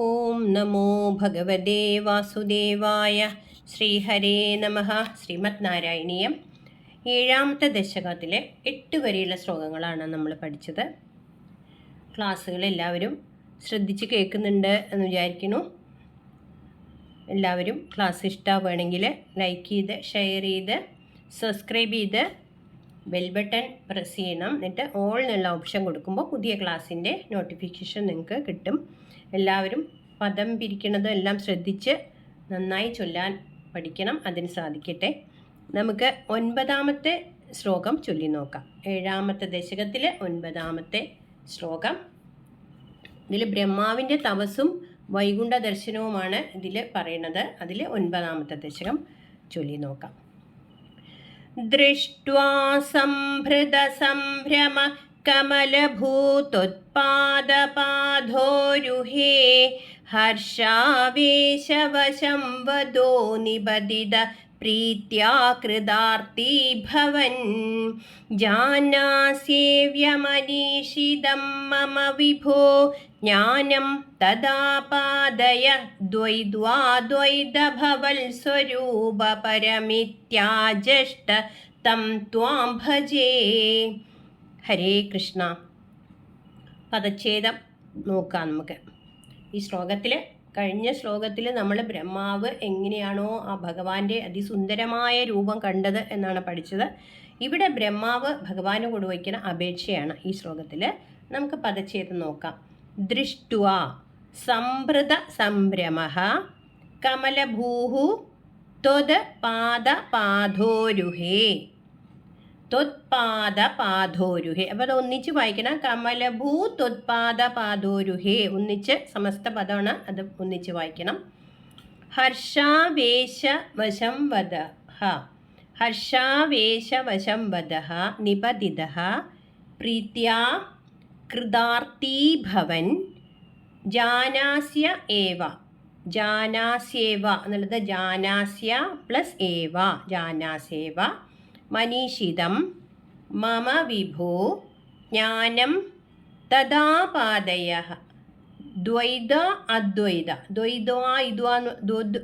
ഓം നമോ ഭഗവതേ വാസുദേവായ ശ്രീഹരേ നമ. ശ്രീമത് നാരായണീയം. ഏഴാമത്തെ ദശകത്തിലെ എട്ട് വരെയുള്ള ശ്ലോകങ്ങളാണ് നമ്മൾ പഠിച്ചത്. ക്ലാസ്സുകൾ എല്ലാവരും ശ്രദ്ധിച്ച് കേൾക്കുന്നുണ്ട് എന്ന് വിചാരിക്കുന്നു. എല്ലാവരും ക്ലാസ് ഇഷ്ടമാവുകയാണെങ്കിൽ ലൈക്ക് ചെയ്ത് ഷെയർ ചെയ്ത് സബ്സ്ക്രൈബ് ചെയ്ത് ബെൽ ബട്ടൺ പ്രസ് ചെയ്യണം. എന്നിട്ട് ഓൾ എന്നുള്ള ഓപ്ഷൻ കൊടുക്കുമ്പോൾ പുതിയ ക്ലാസ്സിന്റെ നോട്ടിഫിക്കേഷൻ നിങ്ങൾക്ക് കിട്ടും. എല്ലാവരും പദം പിരിക്കണതും എല്ലാം ശ്രദ്ധിച്ച് നന്നായി ചൊല്ലാൻ പഠിക്കണം. അതിന് സാധിക്കട്ടെ. നമുക്ക് ഒൻപതാമത്തെ ശ്ലോകം ചൊല്ലി നോക്കാം. ഏഴാമത്തെ ദശകത്തിലെ ഒൻപതാമത്തെ ശ്ലോകം. ഇതിൽ ബ്രഹ്മാവിന്റെ തപസ്സും വൈകുണ്ഠ ദർശനവുമാണ് ഇതിൽ പറയുന്നത്. അതിൽ ഒൻപതാമത്തെ ദശകം ചൊല്ലി നോക്കാം. ദൃഷ്ട്വാ സംഭൃതസംഭ്രമ കമലഭൂത്പാദപാധോരുഹേ ഹർഷാവേശവശം വദോ നിബദിത പ്രീത്യാ भवन् ഭവൻ मम विभो ज्ञानं ദ്വൈദ്വാദ്വൈതഭവൽ സ്വരൂപ പരമിത്യാജഷ്ട തം ത്വാം ഭജേ. ഹരേ കൃഷ്ണ. പദച്ഛേദം നോക്കാം നമുക്ക്. ഈ ശ്ലോകത്തിൽ കഴിഞ്ഞ ശ്ലോകത്തിൽ നമ്മൾ ബ്രഹ്മാവ് എങ്ങനെയാണോ ആ ഭഗവാന്റെ അതിസുന്ദരമായ രൂപം കണ്ടത് എന്നാണ് പഠിച്ചത്. ഇവിടെ ബ്രഹ്മാവ് ഭഗവാന് കൊടുവയ്ക്കുന്ന അപേക്ഷയാണ് ഈ ശ്ലോകത്തിൽ നമുക്ക് പദച്ഛേദം നോക്കാം. ദൃഷ്ടുവ സംഭൃത സംഭ്രമ കമലഭൂഹു ത്വത് പാദ പാധോരുഹേ ത്വത്പാദ പാധോരുഹേ അപ്പോൾ അത് ഒന്നിച്ച് വായിക്കണം. കമലഭൂ ത്വത്പാദ പാധോരുഹേ ഒന്നിച്ച് സമസ്ത പദമാണ്. അത് ഒന്നിച്ച് വായിക്കണം. ഹർഷാവേശ വശം വദ ഹ ഹർഷാവേശ വശം വദ നിപതിത പ്രീത്യാ കൃതാർത്ഥീഭവൻ. ജാനാസ്യ ഏവ. ജാനാസ്യേവ. എന്നുള്ളത് ജാനാസ്യ പ്ലസ് ഏവ. ജാനാസ്യേവ. മനീഷിതം മമ വിഭോ ജ്ഞാനം തഥാപാദയ. ദ്വൈത അദ്വൈത. ദ്വൈതവ ഇദ്വാ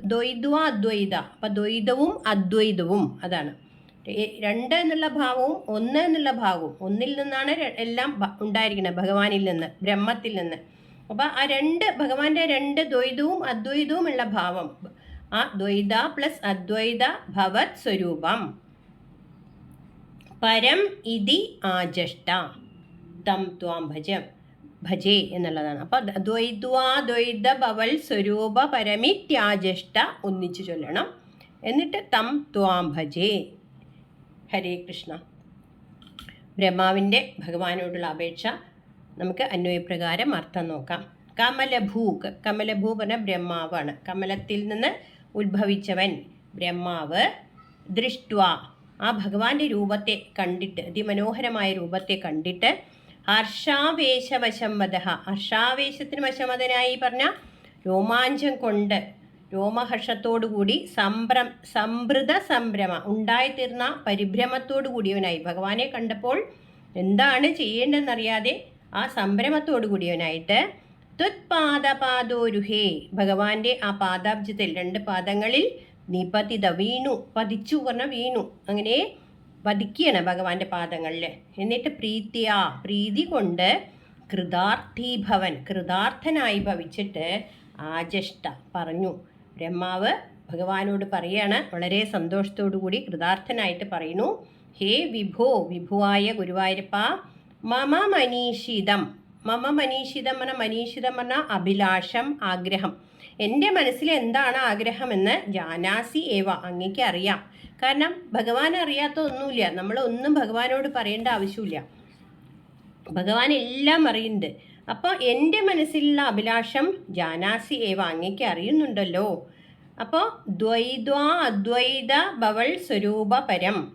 ദ്വൈദ്വ അദ്വൈത. അപ്പം ദ്വൈതവും അദ്വൈതവും അതാണ്. രണ്ട് എന്നുള്ള ഭാവവും ഒന്ന് എന്നുള്ള ഭാവവും ഒന്നിൽ നിന്നാണ് എല്ലാം ഉണ്ടായിരിക്കുന്നത് ഭഗവാനിൽ നിന്ന് ബ്രഹ്മത്തിൽ നിന്ന്. അപ്പോൾ ആ രണ്ട് ഭഗവാന്റെ രണ്ട് ദ്വൈതവും അദ്വൈതവും ഉള്ള ഭാവം. ആ ദ്വൈത പ്ലസ് അദ്വൈത ഭവത് സ്വരൂപം. പരം ഇതി ആജഷ്ട. തം ത്വാം ഭജം. ഭജേ എന്നുള്ളതാണ്. അപ്പോൾ ദ്വൈദ്വാ ദ്വൈത ഭവൽ സ്വരൂപ പരമിത്യാജഷ്ട ഒന്നിച്ചു ചൊല്ലണം. എന്നിട്ട് തം ത്വാം ഭജേ. ഹരേ കൃഷ്ണ. ബ്രഹ്മാവിന്റെ ഭഗവാനോടുള്ള അപേക്ഷ നമുക്ക് അന്വയപ്രകാരം അർത്ഥം നോക്കാം. കമലഭൂ കമലഭൂ പറഞ്ഞ ബ്രഹ്മാവാണ്. കമലത്തിൽ നിന്ന് ഉത്ഭവിച്ചവൻ ബ്രഹ്മാവ് ദൃഷ്ട്വ. ആ ഭഗവാന്റെ രൂപത്തെ കണ്ടിട്ട് അതിമനോഹരമായ രൂപത്തെ കണ്ടിട്ട് ഹർഷാവേശവശം വധ ഹർഷാവേശത്തിന് വശമതനായി പറഞ്ഞ രോമാഞ്ചം കൊണ്ട് രോമഹർഷത്തോടുകൂടി സംഭ്രം സംഭൃത സംഭ്രമ ഉണ്ടായിത്തീർന്ന പരിഭ്രമത്തോടു കൂടിയവനായി ഭഗവാനെ കണ്ടപ്പോൾ എന്താണ് ചെയ്യേണ്ടതെന്നറിയാതെ ആ സംഭ്രമത്തോടു കൂടിയവനായിട്ട് തുത്പാദപാദോരുഹേ ഭഗവാന്റെ ആ പാദാബ്ജത്തിൽ രണ്ട് പാദങ്ങളിൽ നിപതിത വീണു പതിച്ചു പറഞ്ഞ വീണു. അങ്ങനെ പതിക്കുകയാണ് ഭഗവാന്റെ പാദങ്ങളിൽ എന്നിട്ട് പ്രീതിയാ പ്രീതി കൊണ്ട് കൃതാർത്ഥീഭവൻ കൃതാർത്ഥനായി ഭവിച്ചിട്ട് ആജഷ്ട പറഞ്ഞു. ബ്രഹ്മാവ് ഭഗവാനോട് പറയാണ് വളരെ സന്തോഷത്തോടു കൂടി കൃതാർത്ഥനായിട്ട് പറയുന്നു ഹേ വിഭോ വിഭുവായ ഗുരുവായൂരപ്പ മമ മനീഷിതം മമ മനീഷിതം എന്ന മനീഷിതം എന്ന അഭിലാഷം ആഗ്രഹം. എന്റെ മനസ്സിൽ എന്താണ് ആഗ്രഹമെന്ന് ജാനാസി ഏവ അങ്ങേക്ക് അറിയാം. കാരണം ഭഗവാൻ അറിയാത്ത ഒന്നുമില്ല നമ്മൾ ഒന്നും ഭഗവാനോട് പറയേണ്ട ആവശ്യമില്ല. ഭഗവാൻ എല്ലാം അറിയുന്നുണ്ട്. അപ്പോൾ എന്റെ മനസ്സിലുള്ള അഭിലാഷം ജാനാസി ഏവ അങ്ങേക്ക് അറിയുന്നുണ്ടല്ലോ. അപ്പോൾ ദ്വൈദ്വാ അദ്വൈത ഭവൾ സ്വരൂപ പരം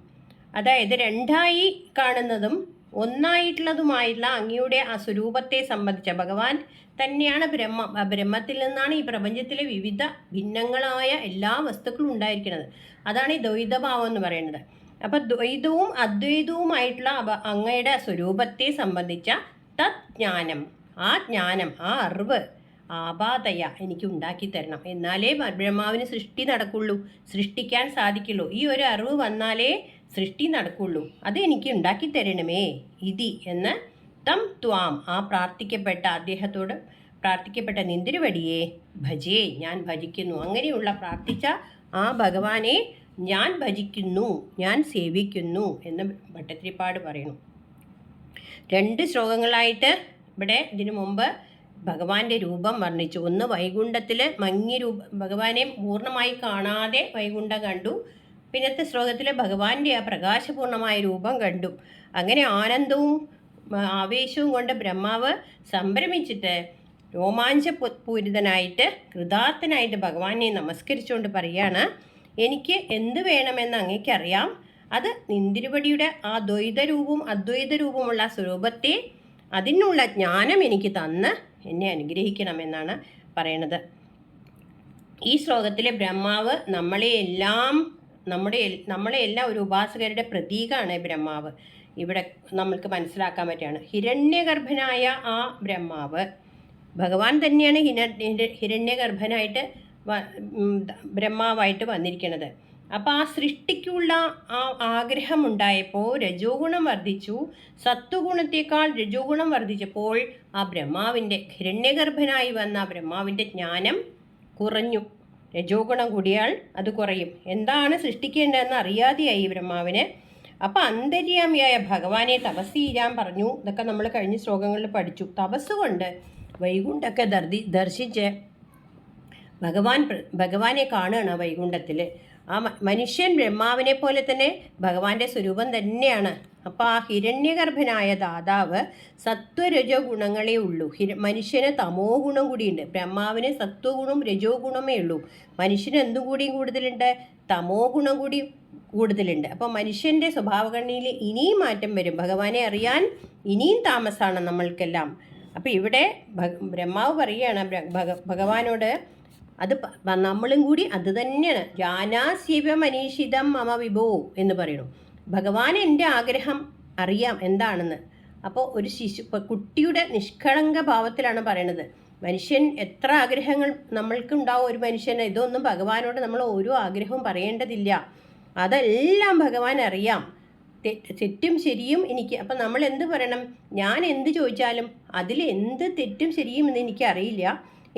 അതായത് രണ്ടായി കാണുന്നതും ഒന്നായിട്ടുള്ളതുമായുള്ള അങ്ങയുടെ ആ സ്വരൂപത്തെ സംബന്ധിച്ച ഭഗവാൻ തന്നെയാണ് ബ്രഹ്മം. ആ ബ്രഹ്മത്തിൽ നിന്നാണ് ഈ പ്രപഞ്ചത്തിലെ വിവിധ ഭിന്നങ്ങളായ എല്ലാ വസ്തുക്കളും ഉണ്ടായിരിക്കുന്നത്. അതാണ് ഈ ദ്വൈതഭാവം എന്ന് പറയുന്നത്. അപ്പോൾ ദ്വൈതവും അദ്വൈതവുമായിട്ടുള്ള അങ്ങയുടെ സ്വരൂപത്തെ സംബന്ധിച്ച തത് ജ്ഞാനം ആ ജ്ഞാനം ആ അറിവ് ആപാതയ എനിക്ക് ഉണ്ടാക്കി തരണം. എന്നാലേ ബ്രഹ്മാവിന് സൃഷ്ടി നടക്കുള്ളൂ. സൃഷ്ടിക്കാൻ സാധിക്കുള്ളൂ. ഈ ഒരു അറിവ് വന്നാലേ സൃഷ്ടി നടക്കുള്ളൂ. അത് എനിക്ക് ഉണ്ടാക്കി തരണമേ. ഇതി എന്ന് തം ത്വാം. ആ പ്രാർത്ഥിക്കപ്പെട്ട അദ്ദേഹത്തോട് പ്രാർത്ഥിക്കപ്പെട്ട നിന്തിരുവടിയെ ഭജേ ഞാൻ ഭജിക്കുന്നു. അങ്ങനെയുള്ള പ്രാർത്ഥിച്ച ആ ഭഗവാനെ ഞാൻ ഭജിക്കുന്നു ഞാൻ സേവിക്കുന്നു എന്ന് ഭട്ടത്തിരിപ്പാട് പറയുന്നു. രണ്ട് ശ്ലോകങ്ങളായിട്ട് ഇവിടെ ഇതിനു മുമ്പ് ഭഗവാന്റെ രൂപം വർണിച്ചു. ഒന്ന് വൈകുണ്ഠത്തിൽ മങ്ങി രൂപ ഭഗവാനെ പൂർണമായി കാണാതെ വൈകുണ്ഠം കണ്ടു. പിന്നത്തെ ശ്ലോകത്തിൽ ഭഗവാന്റെ ആ പ്രകാശപൂർണമായ രൂപം കണ്ടു. അങ്ങനെ ആനന്ദവും ആവേശവും കൊണ്ട് ബ്രഹ്മാവ് സംഭ്രമിച്ചിട്ട് രോമാഞ്ച പൂരിതനായിട്ട് കൃതാർത്ഥനായിട്ട് ഭഗവാനെ നമസ്കരിച്ചുകൊണ്ട് പറയാണ് എനിക്ക് എന്ത് വേണമെന്ന് അങ്ങേക്കറിയാം. അത് നിന്തിരുവടിയുടെ ആ ദ്വൈതരൂപവും അദ്വൈതരൂപമുള്ള സ്വരൂപത്തെ അതിനുള്ള ജ്ഞാനം എനിക്ക് തന്ന് എന്നെ അനുഗ്രഹിക്കണമെന്നാണ് പറയണത്. ഈ ശ്ലോകത്തിലെ ബ്രഹ്മാവ് നമ്മളെ എല്ലാം നമ്മുടെ നമ്മളെ ഒരു ഉപാസകരുടെ പ്രതീകമാണ് ബ്രഹ്മാവ്. ഇവിടെ നമ്മൾക്ക് മനസ്സിലാക്കാൻ പറ്റുകയാണ്. ഹിരണ്യഗർഭനായ ആ ബ്രഹ്മാവ് ഭഗവാൻ തന്നെയാണ് ഹിര ഹിര- ഹിരണ്യഗർഭനായിട്ട് ബ്രഹ്മാവായിട്ട് വന്നിരിക്കുന്നത്. അപ്പോൾ ആ സൃഷ്ടിക്കുള്ള ആ ആഗ്രഹം ഉണ്ടായപ്പോൾ രജോ ഗുണം വർദ്ധിച്ചു. സത്വഗുണത്തേക്കാൾ രജോ ഗുണം വർദ്ധിച്ചപ്പോൾ ആ ബ്രഹ്മാവിന്റെ ഹിരണ്യഗർഭനായി വന്ന ആ ബ്രഹ്മാവിന്റെ ജ്ഞാനം കുറഞ്ഞു. രജോ ഗുണം കൂടിയാൽ അത് കുറയും. എന്താണ് സൃഷ്ടിക്കേണ്ടതെന്ന് അറിയാതെയായി ബ്രഹ്മാവിന്. അപ്പം അന്തര്യാമിയായ ഭഗവാനെ തപസ് ചെയ്യാൻ പറഞ്ഞു. ഇതൊക്കെ നമ്മൾ കഴിഞ്ഞ ശ്ലോകങ്ങളിൽ പഠിച്ചു. തപസ് കൊണ്ട് വൈകുണ്ഠമൊക്കെ ദർദി ദർശിച്ച് ഭഗവാൻ ഭഗവാനെ കാണുകയാണ് വൈകുണ്ഠത്തിൽ ആ മനുഷ്യൻ ബ്രഹ്മാവിനെ പോലെ തന്നെ ഭഗവാന്റെ സ്വരൂപം തന്നെയാണ്. അപ്പോൾ ആ ഹിരണ്യഗർഭനായ ദാതാവ് സത്വരജോ ഗുണങ്ങളേ ഉള്ളൂ. ഹിര മനുഷ്യന് തമോ ഗുണം കൂടിയുണ്ട്. ബ്രഹ്മാവിന് സത്വഗുണം രജോ ഗുണമേ ഉള്ളൂ. മനുഷ്യന് എന്തും കൂടിയും കൂടുതലുണ്ട്? തമോ ഗുണം കൂടി കൂടുതലുണ്ട്. അപ്പോൾ മനുഷ്യന്റെ സ്വഭാവഘടനയിൽ ഇനിയും മാറ്റം വരും. ഭഗവാനെ അറിയാൻ ഇനിയും താമസമാണ് നമ്മൾക്കെല്ലാം. അപ്പോൾ ഇവിടെ ബ്രഹ്മാവ് പറയുകയാണ് ഭഗവാനോട് അത് നമ്മളും കൂടി അത് തന്നെയാണ്. മനീഷിതം മമ വിഭോ എന്ന് പറയുന്നു. ഭഗവാൻ എന്റെ ആഗ്രഹം അറിയാം എന്താണെന്ന്. അപ്പോൾ ഒരു ശിശു കുട്ടിയുടെ നിഷ്കളങ്ക ഭാവത്തിലാണ് പറയണത്. മനുഷ്യൻ എത്ര ആഗ്രഹങ്ങൾ നമ്മൾക്കുണ്ടാവും ഒരു മനുഷ്യന്. ഇതൊന്നും ഭഗവാനോട് നമ്മൾ ഓരോ ആഗ്രഹവും പറയേണ്ടതില്ല. അതെല്ലാം ഭഗവാൻ അറിയാം തെറ്റും ശരിയും എനിക്ക് അപ്പം നമ്മൾ എന്ത് പറയണം? ഞാൻ എന്ത് ചോദിച്ചാലും അതിൽ എന്ത് തെറ്റും ശരിയും എന്ന് എനിക്ക് അറിയില്ല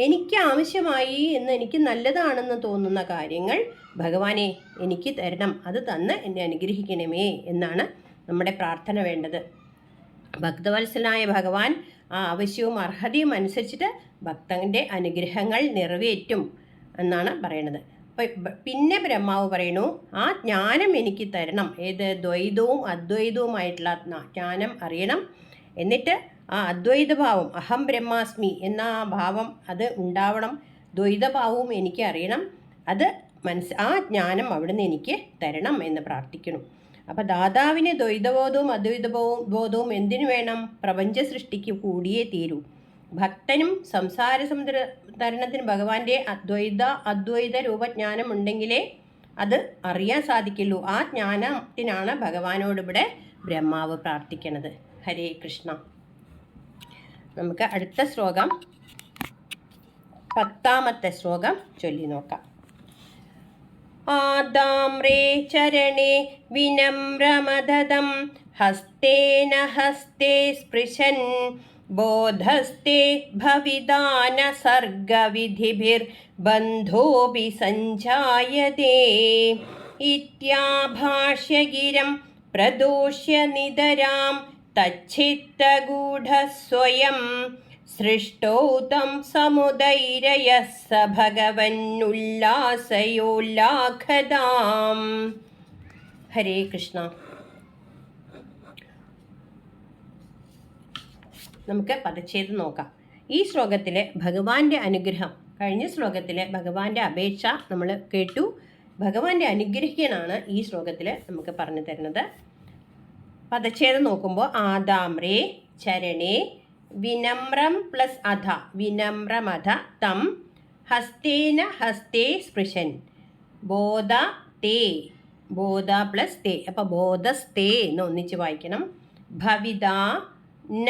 എനിക്ക് ആവശ്യമായി എന്ന് എനിക്ക് നല്ലതാണെന്ന് തോന്നുന്ന കാര്യങ്ങൾ ഭഗവാനെ എനിക്ക് തരണം. അത് തന്ന് എന്നെ അനുഗ്രഹിക്കണമേ എന്നാണ് നമ്മുടെ പ്രാർത്ഥന വേണ്ടത്. ഭക്തവത്സലനായ ഭഗവാൻ ആ ആവശ്യവും അർഹതയും അനുസരിച്ചിട്ട് ഭക്തന്റെ അനുഗ്രഹങ്ങൾ നിറവേറ്റും എന്നാണ് പറയണത് പിന്നെ ബ്രഹ്മാവ് പറയുന്നു ആ ജ്ഞാനം എനിക്ക് തരണം. ഏത്? ദ്വൈതവും അദ്വൈതവുമായിട്ടുള്ള ജ്ഞാ- ജ്ഞാനം അറിയണം. എന്നിട്ട് ആ അദ്വൈതഭാവം അഹം ബ്രഹ്മാസ്മി എന്ന ആ ഭാവം അത് ഉണ്ടാവണം. ദ്വൈതഭാവവും എനിക്ക് അറിയണം. അത് മനസ്സ് ആ ജ്ഞാനം അവിടുന്ന് എനിക്ക് തരണം എന്ന് പ്രാർത്ഥിക്കണം അപ്പോൾ ദാതാവിന് ദ്വൈതബോധവും അദ്വൈതബോധവും ബോധവും എന്തിനു വേണം? പ്രപഞ്ച സൃഷ്ടിക്ക് കൂടിയേ തീരൂ. ഭക്തനും സംസാര സമുദ്ര തരണത്തിന് ഭഗവാന്റെ അദ്വൈത അദ്വൈത രൂപജ്ഞാനം ഉണ്ടെങ്കിലേ അത് അറിയാൻ സാധിക്കുള്ളൂ. ആ ജ്ഞാനത്തിനാണ് ഭഗവാനോട് ഇവിടെ ബ്രഹ്മാവ് പ്രാർത്ഥിക്കണത്. ഹരേ കൃഷ്ണ. നമുക്ക് അടുത്ത ശ്ലോകം പത്താമത്തെ ശ്ലോകം ചൊല്ലി നോക്കാം. ആദാമ്രേ ചരണേ വിനമ്രമദം ഹസ്തേന ഹസ്തേ സ്പൃശൻ ബോധസ്തേ ഭവിദാന സർഗവിധിഭിർബന്ധോപി സഞ്ജായതേ ഇത്യാഭാഷ്യഗിരം പ്രദോഷ്യ നിതരാം തച്ഛിത്തഗൂഢസ്വയം സൃഷ്ടോ തം സമുദൈരയः സ हरे ഹരേ നമുക്ക് പദച്ഛേദം നോക്കാം. ഈ ശ്ലോകത്തിലെ ഭഗവാന്റെ അനുഗ്രഹം കഴിഞ്ഞ ശ്ലോകത്തിലെ ഭഗവാന്റെ അപേക്ഷ നമ്മൾ കേട്ടു. ഭഗവാന്റെ അനുഗ്രഹിക്കനാണ് ഈ ശ്ലോകത്തിൽ നമുക്ക് പറഞ്ഞു തരുന്നത്. പദച്ഛേദം നോക്കുമ്പോൾ ആദാമ്രേ ചരണേ വിനമ്രം പ്ലസ് അധ വിനമ്രമധ തം ഹസ്തേന ഹസ്തേ സ്പൃശൻ. ബോധ തേ ബോധ പ്ലസ് തേ. അപ്പോൾ ബോധസ്തേ എന്ന് ഒന്നിച്ച് വായിക്കണം. ഭവിത ന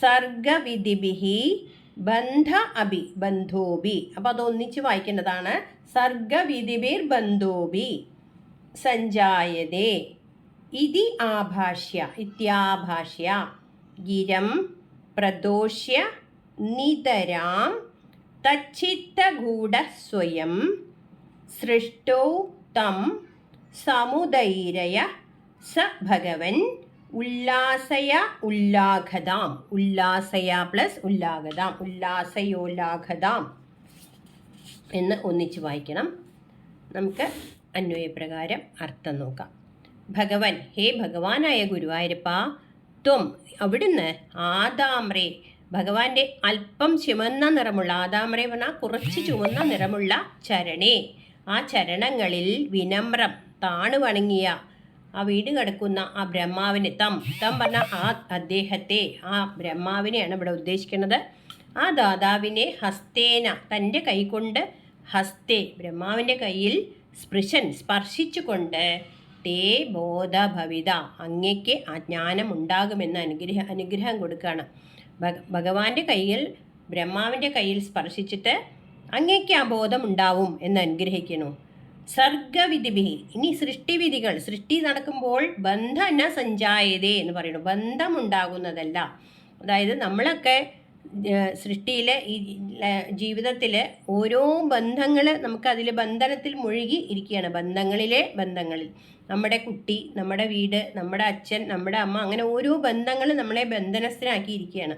സർഗവിധിഭിः ബന്ധ അഭി ബന്ധോബി അപ്പൊ അത് ഒന്നിച്ച് വായിക്കേണ്ടതാണ്. സർഗവിധിബിർ ബന്ധോബി സഞ്ജായതേ ഇതി ആഭാഷ്യ ഇത്യാഭാഷ്യ ഗിരം പ്രദോഷ്യ നിതരാം തച്ചിത്തഗൂഢസ്വയം സൃഷ്ടോ തം സമുദൈരയ സ ഭഗവൻ ഉല്ലാസയ ഉല്ലാഘതാം. ഉല്ലാസയ പ്ലസ് ഉല്ലാഘതാം. ഉല്ലാസയോല്ലാഘതാം എന്ന് ഒന്നിച്ച് വായിക്കണം. നമുക്ക് അന്വയപ്രകാരം അർത്ഥം നോക്കാം. ഭഗവൻ ഹേ ഭഗവാനായ ഗുരുവായൂരപ്പ ത്വം അവിടുന്ന് ആദാമ്രേ ഭഗവാന്റെ അല്പം ചുമന്ന നിറമുള്ള ആദാമ്രേ പറഞ്ഞാൽ കുറച്ച് ചുമന്ന നിറമുള്ള ചരണേ. ആ ചരണങ്ങളിൽ വിനമ്രം താണു വണങ്ങിയ ആ വീട് കിടക്കുന്ന ആ ബ്രഹ്മാവിനെ തം തം പറഞ്ഞ ആ അദ്ദേഹത്തെ ആ ബ്രഹ്മാവിനെയാണ് ഇവിടെ ഉദ്ദേശിക്കുന്നത്. ആ ദാതാവിനെ ഹസ്തേന തന്റെ കൈകൊണ്ട് ഹസ്തേ ബ്രഹ്മാവിന്റെ കയ്യിൽ സ്പൃശൻ സ്പർശിച്ചുകൊണ്ട് തേ ബോധഭവിത അങ്ങയ്ക്ക് ആ ജ്ഞാനം ഉണ്ടാകുമെന്ന് അനുഗ്രഹ അനുഗ്രഹം കൊടുക്കുകയാണ്. ഭഗ ഭഗവാന്റെ കയ്യിൽ ബ്രഹ്മാവിന്റെ കയ്യിൽ സ്പർശിച്ചിട്ട് അങ്ങയ്ക്ക് ആ ബോധം ഉണ്ടാവും എന്ന് അനുഗ്രഹിക്കുന്നു. സർഗവിധിഭി ഇനി സൃഷ്ടിവിധികൾ. സൃഷ്ടി നടക്കുമ്പോൾ ബന്ധന സഞ്ചായതേ എന്ന് പറയുന്നു. ബന്ധമുണ്ടാകുന്നതല്ല. അതായത് നമ്മളൊക്കെ സൃഷ്ടിയിലെ ഈ ജീവിതത്തിലെ ഓരോ ബന്ധങ്ങൾ നമുക്കതിൽ ബന്ധനത്തിൽ മുഴുകി ഇരിക്കുകയാണ്. ബന്ധങ്ങളിലെ ബന്ധങ്ങളിൽ. നമ്മുടെ കുട്ടി നമ്മുടെ വീട് നമ്മുടെ അച്ഛൻ നമ്മുടെ അമ്മ അങ്ങനെ ഓരോ ബന്ധങ്ങൾ നമ്മളെ ബന്ധനസ്ഥനാക്കിയിരിക്കുകയാണ്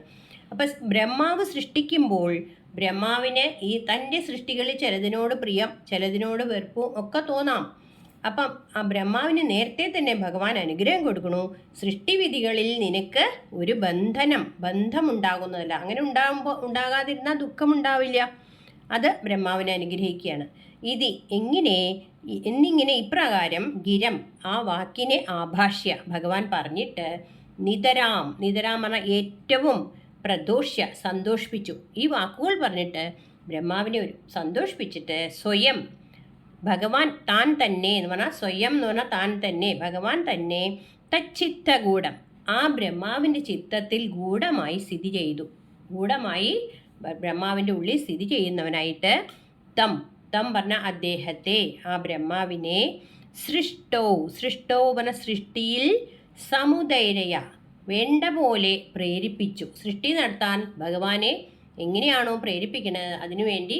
അപ്പം ബ്രഹ്മാവ് സൃഷ്ടിക്കുമ്പോൾ ബ്രഹ്മാവിന് ഈ തന്റെ സൃഷ്ടികളിൽ ചിലതിനോട് പ്രിയം ചിലതിനോട് വെറുപ്പും ഒക്കെ തോന്നാം. അപ്പം ആ ബ്രഹ്മാവിന് നേരത്തെ തന്നെ ഭഗവാൻ അനുഗ്രഹം കൊടുക്കണു. സൃഷ്ടിവിധികളിൽ നിനക്ക് ഒരു ബന്ധനം ബന്ധമുണ്ടാകുന്നതല്ല. അങ്ങനെ ഉണ്ടാകുമ്പോൾ ഉണ്ടാകാതിരുന്നാൽ ദുഃഖമുണ്ടാവില്ല. അത് ബ്രഹ്മാവിനെ അനുഗ്രഹിക്കുകയാണ്. ഇത് എങ്ങനെ എന്നിങ്ങനെ ഇപ്രകാരം ഗിരം ആ വാക്കിനെ ആഭാഷ്യ. ഭഗവാൻ പറഞ്ഞിട്ട് നിതരാം. നിതരാം പറഞ്ഞ ഏറ്റവും പ്രദോഷ്യ സന്തോഷിപ്പിച്ചു. ഈ വാക്കുകൾ പറഞ്ഞിട്ട് ബ്രഹ്മാവിനെ ഒരു സന്തോഷിപ്പിച്ചിട്ട് സ്വയം ഭഗവാൻ താൻ തന്നെ എന്ന് പറഞ്ഞാൽ സ്വയം എന്ന് പറഞ്ഞാൽ താൻ തന്നെ ഭഗവാൻ തന്നെ തച്ചിത്തഗൂഢം. ആ ബ്രഹ്മാവിന്റെ ചിത്തത്തിൽ ഗൂഢമായി സ്ഥിതി ചെയ്തു. ഗൂഢമായി ബ്രഹ്മാവിന്റെ ഉള്ളിൽ സ്ഥിതി ചെയ്യുന്നവനായിട്ട് തം തം പറഞ്ഞ അദ്ദേഹത്തെ. ആ ബ്രഹ്മാവിനെ സൃഷ്ടോ സൃഷ്ടോ പറഞ്ഞ സൃഷ്ടിയിൽ സമുദൈരയ വേണ്ട പോലെ പ്രേരിപ്പിച്ചു. സൃഷ്ടി നടത്താൻ ഭഗവാനെ എങ്ങനെയാണോ പ്രേരിപ്പിക്കുന്നത് അതിനുവേണ്ടി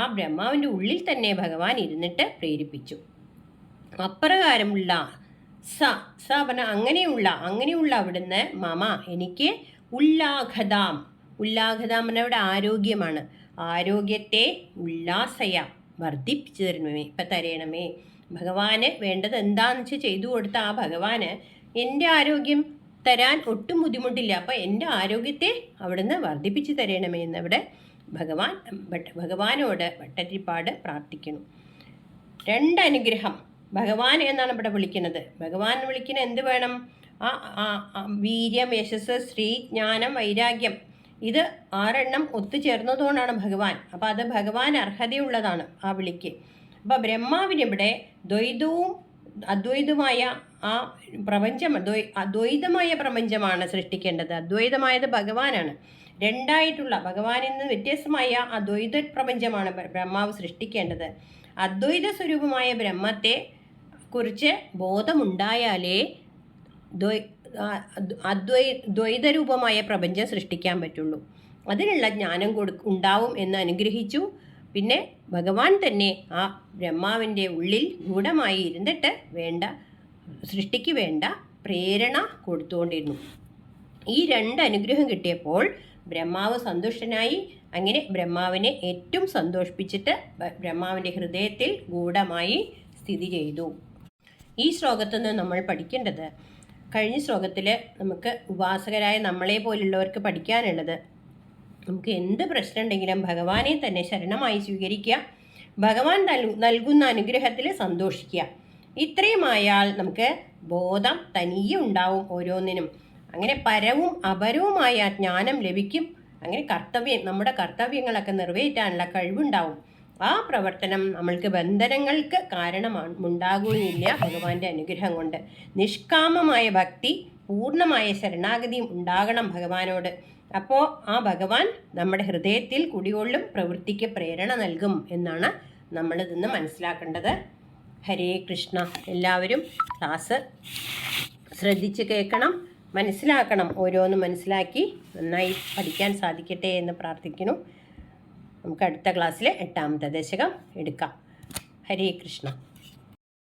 ആ ബ്രഹ്മാവിന്റെ ഉള്ളിൽ തന്നെ ഭഗവാൻ ഇരുന്നിട്ട് പ്രേരിപ്പിച്ചു. അപ്രകാരമുള്ള സ സ പറഞ്ഞ അങ്ങനെയുള്ള അങ്ങനെയുള്ള അവിടുന്ന് മമ എനിക്ക് ഉല്ലാഘതാം. ഉല്ലാഘതാം പറഞ്ഞ അവിടെ ആരോഗ്യമാണ്. ആരോഗ്യത്തെ ഉല്ലാസയ വർദ്ധിപ്പിച്ചു തരണമേ ഇപ്പം തരയണമേ ഭഗവാന് വേണ്ടത് എന്താണെന്ന് വെച്ചാൽ ചെയ്തു കൊടുത്ത ആ ഭഗവാന് എന്റെ ആരോഗ്യം തരാൻ ഒട്ടും ബുദ്ധിമുട്ടില്ല. അപ്പോൾ എന്റെ ആരോഗ്യത്തെ അവിടുന്ന് വർദ്ധിപ്പിച്ചു തരണമേ എന്നവിടെ ഭഗവാൻ ഭഗവാനോട് ഭട്ടതിരിപ്പാട് പ്രാർത്ഥിക്കുന്നു. രണ്ട് അനുഗ്രഹം. ഭഗവാൻ എന്നാണ് ഇവിടെ വിളിക്കുന്നത്. ഭഗവാൻ വിളിക്കുന്ന എന്ത് വേണം? ആ വീര്യം യശസ് ശ്രീ ജ്ഞാനം വൈരാഗ്യം. ഇത് ആറെണ്ണം ഒത്തുചേർന്നതുകൊണ്ടാണ് ഭഗവാൻ. അപ്പോൾ അത് ഭഗവാൻ അർഹതയുള്ളതാണ് ആ വിളിക്ക്. അപ്പോൾ ബ്രഹ്മാവിനിവിടെ ദ്വൈതവും അദ്വൈതമായ ആ പ്രപഞ്ചം അദ്വൈതമായ പ്രപഞ്ചമാണ് സൃഷ്ടിക്കേണ്ടത്. അദ്വൈതമായത് ഭഗവാനാണ്. രണ്ടായിട്ടുള്ള ഭഗവാനിൽ നിന്ന് വ്യത്യസ്തമായ അദ്വൈത പ്രപഞ്ചമാണ് ബ്രഹ്മാവ് സൃഷ്ടിക്കേണ്ടത്. അദ്വൈത സ്വരൂപമായ ബ്രഹ്മത്തെ കുറിച്ച് ബോധമുണ്ടായാലേ അദ്വൈ ദ്വൈതരൂപമായ പ്രപഞ്ചം സൃഷ്ടിക്കാൻ പറ്റുള്ളൂ. അതിനുള്ള ജ്ഞാനം കൊടു ഉണ്ടാവും എന്ന് അനുഗ്രഹിച്ചു. പിന്നെ ഭഗവാൻ തന്നെ ആ ബ്രഹ്മാവിന്റെ ഉള്ളിൽ ഗൂഢമായി ഇരുന്നിട്ട് വേണ്ട സൃഷ്ടിക്ക് വേണ്ട പ്രേരണ കൊടുത്തുകൊണ്ടിരുന്നു. ഈ രണ്ട് അനുഗ്രഹം കിട്ടിയപ്പോൾ ബ്രഹ്മാവ് സന്തുഷ്ടനായി. അങ്ങനെ ബ്രഹ്മാവിനെ ഏറ്റവും സന്തോഷിപ്പിച്ചിട്ട് ബ്രഹ്മാവിന്റെ ഹൃദയത്തിൽ ഗൂഢമായി സ്ഥിതി ചെയ്തു. ഈ ശ്ലോകത്തിൽ നിന്ന് നമ്മൾ പഠിക്കേണ്ടത് കഴിഞ്ഞ ശ്ലോകത്തിൽ നമുക്ക് ഉപാസകരായ നമ്മളെ പോലുള്ളവർക്ക് പഠിക്കാനുള്ളത് നമുക്ക് എന്ത് പ്രശ്നമുണ്ടെങ്കിലും ഭഗവാനെ തന്നെ ശരണമായി സ്വീകരിക്കുക. ഭഗവാൻ നൽകുന്ന അനുഗ്രഹത്തിൽ സന്തോഷിക്കുക. ഇത്രയുമായാൽ നമുക്ക് ബോധം തനിയെ ഉണ്ടാവും ഓരോന്നിനും. അങ്ങനെ പരവും അപരവുമായ ജ്ഞാനം ലഭിക്കും. അങ്ങനെ കർത്തവ്യം നമ്മുടെ കർത്തവ്യങ്ങളൊക്കെ നിറവേറ്റാനുള്ള കഴിവുണ്ടാവും. ആ പ്രവർത്തനം നമ്മൾക്ക് ബന്ധനങ്ങൾക്ക് കാരണമാണ് ഉണ്ടാകുകയില്ല ഭഗവാന്റെ അനുഗ്രഹം കൊണ്ട്. നിഷ്കാമമായ ഭക്തി പൂർണമായ ശരണാഗതിയും ഉണ്ടാകണം ഭഗവാനോട്. അപ്പോൾ ആ ഭഗവാൻ നമ്മുടെ ഹൃദയത്തിൽ കുടികൊള്ളും പ്രവൃത്തിക്ക് പ്രേരണ നൽകും എന്നാണ് നമ്മളിതിന്ന് മനസ്സിലാക്കേണ്ടത്. ഹരേ കൃഷ്ണ. എല്ലാവരും ക്ലാസ് ശ്രദ്ധിച്ച് കേൾക്കണം മനസ്സിലാക്കണം ഓരോന്ന് മനസ്സിലാക്കി നന്നായി പഠിക്കാൻ സാധിക്കട്ടെ എന്ന് പ്രാർത്ഥിക്കുന്നു. നമുക്ക് അടുത്ത ക്ലാസ്സിൽ എട്ടാമത്തെ ദശകം എടുക്കാം. ഹരേ കൃഷ്ണ.